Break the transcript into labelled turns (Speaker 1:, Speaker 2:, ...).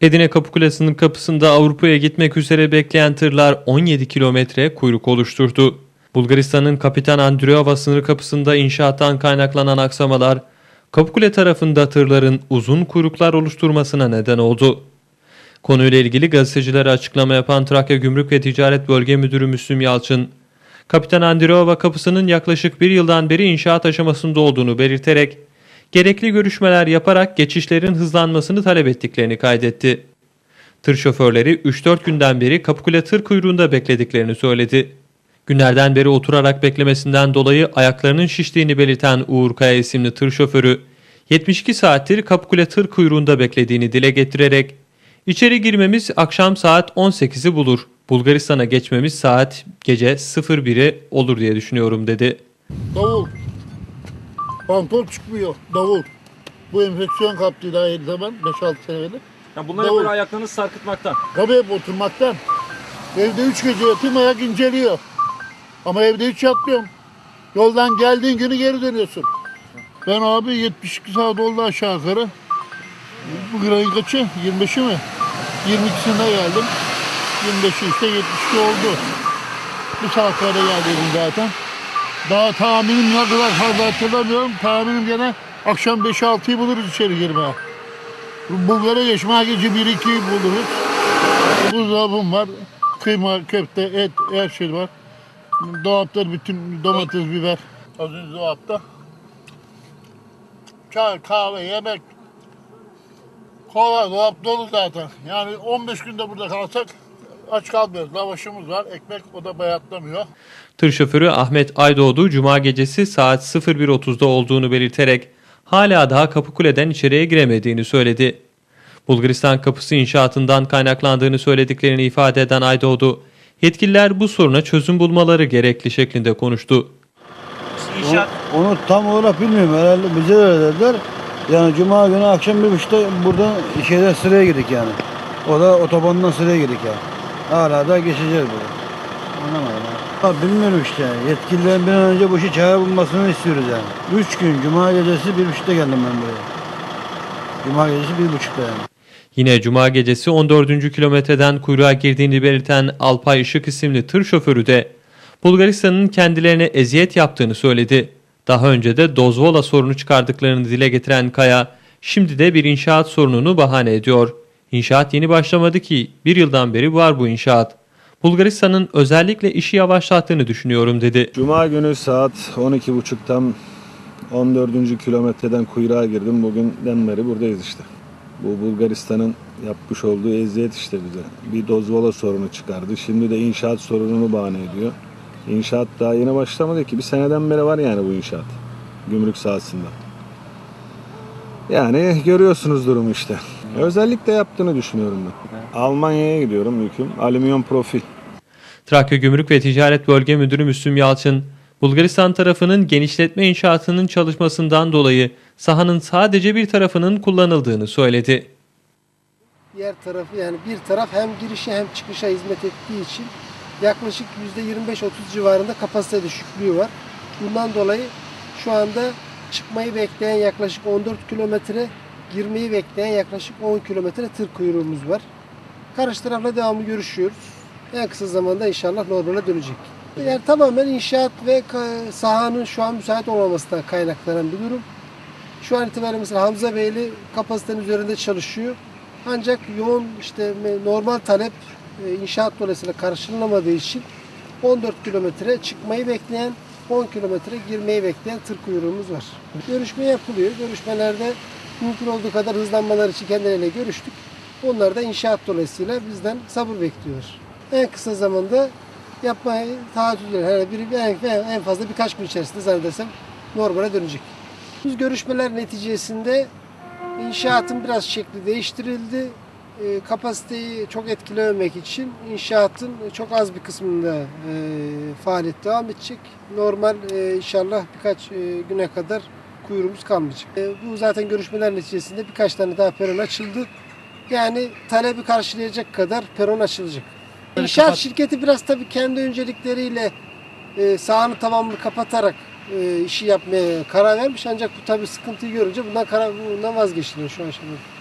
Speaker 1: Edirne Kapıkulesi'nin kapısında Avrupa'ya gitmek üzere bekleyen tırlar 17 kilometre kuyruk oluşturdu. Bulgaristan'ın Kapitan Andreeva sınır kapısında inşaattan kaynaklanan aksamalar, Kapıkule tarafında tırların uzun kuyruklar oluşturmasına neden oldu. Konuyla ilgili gazetecilere açıklama yapan Trakya Gümrük ve Ticaret Bölge Müdürü Müslüm Yalçın, Kapitan Andreeva kapısının yaklaşık bir yıldan beri inşaat aşamasında olduğunu belirterek, gerekli görüşmeler yaparak geçişlerin hızlanmasını talep ettiklerini kaydetti. Tır şoförleri 3-4 günden beri Kapıkule tır kuyruğunda beklediklerini söyledi. Günlerden beri oturarak beklemesinden dolayı ayaklarının şiştiğini belirten Uğur Kaya isimli tır şoförü, 72 saattir Kapıkule tır kuyruğunda beklediğini dile getirerek, İçeri girmemiz akşam saat 18'i bulur. Bulgaristan'a geçmemiz saat gece 01'i olur diye düşünüyorum dedi.
Speaker 2: Davul. Pantol çıkmıyor. Davul. Bu enfeksiyon kaptı daha el zaman 5-6 sene evvel.
Speaker 3: Ya bunları
Speaker 2: Doğru.
Speaker 3: böyle ayaklarınızı sarkıtmaktan.
Speaker 2: Tabii hep oturmaktan. Evde 3 gece yatayım ayak inceliyor. Ama evde hiç yatmıyorum. Yoldan geldiğin günü geri dönüyorsun. Ben abi 72 saat oldu aşağı yukarı. Bugün ayın kaçı? 25'i mi? 22'sinde geldim. 25'i işte 72 oldu. Bu saatlerde geldiydim zaten. Daha tahminim ne kadar fazla hatırlamıyorum. Tahminim gene akşam 5-6'yı buluruz içeri girmeye. Bulgar'a geçmeye gece 1-2'yi buluruz. Buzdolabım var. Kıyma, köfte, et, her şey var. Dolapta bütün domates, biber. Az önce dolapta. Çay, kahve, yemek. Kola, dolap dolu zaten. Yani 15 günde burada kalsak aç kalmıyoruz. Lavaşımız var, ekmek o da bayatlamıyor.
Speaker 1: Tır şoförü Ahmet Aydoğdu cuma gecesi saat 01.30'da olduğunu belirterek hala daha Kapıkule'den içeriye giremediğini söyledi. Bulgaristan kapısı inşaatından kaynaklandığını söylediklerini ifade eden Aydoğdu, yetkililer bu soruna çözüm bulmaları gerekli şeklinde konuştu.
Speaker 3: İnşaat
Speaker 4: Onu, onu tam olarak bilmiyorum. Herhalde bize öyle dediler. Yani cuma günü akşam bir buçukta burada şeyde sıraya girdik yani. O da otobandan sıraya girdik yani. Hala da geçeceğiz böyle. Anlamadım. ya. Ha, bilmiyorum işte. Yetkililerin bir an önce bu işi çare bulmasını istiyoruz yani. Üç gün cuma gecesi bir buçukta geldim ben buraya. Cuma gecesi bir buçukta yani.
Speaker 1: Yine cuma gecesi 14. kilometreden kuyruğa girdiğini belirten Alpay Işık isimli tır şoförü de Bulgaristan'ın kendilerine eziyet yaptığını söyledi. Daha önce de Dozvola sorunu çıkardıklarını dile getiren Kaya, şimdi de bir inşaat sorununu bahane ediyor. İnşaat yeni başlamadı ki, bir yıldan beri var bu inşaat. Bulgaristan'ın özellikle işi yavaşlattığını düşünüyorum dedi.
Speaker 5: Cuma günü saat 12.30'tam 14. kilometreden kuyruğa girdim. Bugünden beri buradayız işte. Bu Bulgaristan'ın yapmış olduğu eziyet işte bize. Bir dozvola sorunu çıkardı. Şimdi de inşaat sorununu bahane ediyor. İnşaat daha yeni başlamadı ki. Bir seneden beri var yani bu inşaat. Gümrük sahasında. Yani görüyorsunuz durumu işte. Özellikle yaptığını düşünüyorum ben. Almanya'ya gidiyorum yüküm. Alüminyum profil.
Speaker 1: Trakya Gümrük ve Ticaret Bölge Müdürü Müslüm Yalçın, Bulgaristan tarafının genişletme inşaatının çalışmasından dolayı sahanın sadece bir tarafının kullanıldığını söyledi.
Speaker 6: Diğer tarafı yani bir taraf hem girişe hem çıkışa hizmet ettiği için yaklaşık %25-30 civarında kapasite düşüklüğü var. Bundan dolayı şu anda çıkmayı bekleyen yaklaşık 14 kilometre, girmeyi bekleyen yaklaşık 10 kilometre tır kuyruğumuz var. Karşı tarafla devamlı görüşüyoruz. En kısa zamanda inşallah normale dönecek. Yani tamamen inşaat ve sahanın şu an müsait olmamasından kaynaklanan bir durum. Şu an itibariyle mesela Hamza Beyli kapasitenin üzerinde çalışıyor. Ancak yoğun işte normal talep e, inşaat dolayısıyla karşılanamadığı için 14 kilometre çıkmayı bekleyen 10 kilometre girmeyi bekleyen tır kuyruğumuz var. Görüşme yapılıyor. Görüşmelerde mümkün olduğu kadar hızlanmalar için kendileriyle görüştük. Onlar da inşaat dolayısıyla bizden sabır bekliyorlar. En kısa zamanda yapmayı taahhüt ediyorlar. Herhalde bir, en, en fazla birkaç gün içerisinde zannedersem normale dönecek. Biz görüşmeler neticesinde İnşaatın biraz şekli değiştirildi. E, kapasiteyi çok etkilememek için inşaatın çok az bir kısmında e, faaliyet devam edecek. Normal e, inşallah birkaç e, güne kadar kuyruğumuz kalmayacak. E, bu zaten görüşmeler neticesinde birkaç tane daha peron açıldı. Yani talebi karşılayacak kadar peron açılacak. İnşaat şirketi biraz tabii kendi öncelikleriyle e, sahanın tamamını kapatarak e, işi yapmaya karar vermiş ancak bu tabii sıkıntıyı görünce bundan karar bundan vazgeçiliyor şu.
Speaker 3: 8 saattir